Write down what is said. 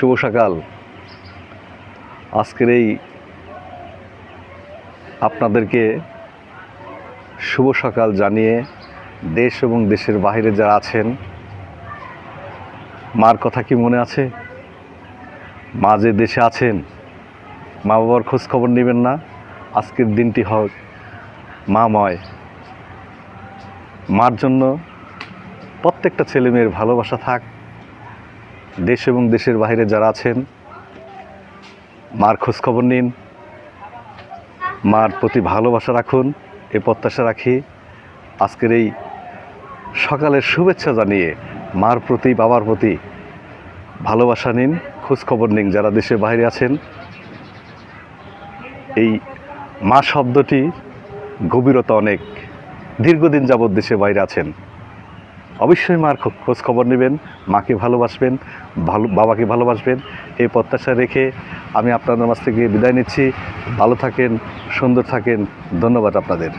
শুভ সকাল। আজকের এই আপনাদেরকে শুভ সকাল জানিয়ে দেশ এবং দেশের বাইরে যারা আছেন, মার কথা কি মনে আছে? মা যে দেশে আছেন মা বাবার খোঁজ খবর নেবেন না? আজকের দিনটি হোক মাময়। মার জন্য প্রত্যেকটা ছেলে মেয়ের ভালোবাসা থাক দেশ এবং দেশের বাইরে যারা আছেন, মার খোঁজ খবর নিন। মার প্রতি ভালোবাসা রাখুন, এ প্রত্যাশা রাখি। আজকের এই সকালের শুভেচ্ছা জানিয়ে মার প্রতি, বাবার প্রতি ভালোবাসা নিন খোঁজ খবর নিন যারা দেশের বাইরে আছেন। এই মা শব্দটি গভীরতা অনেক। দীর্ঘদিন যাবৎ দেশে বাইরে আছেন। অবশ্যই মার খোঁজ খবর নেবেন, মাকে ভালোবাসবেন, ভালো বাবাকে ভালোবাসবেন। এই প্রত্যাশা রেখে আমি আপনাদের মাছ থেকে বিদায় নিচ্ছি। ভালো থাকেন, সুন্দর থাকেন। ধন্যবাদ আপনাদের।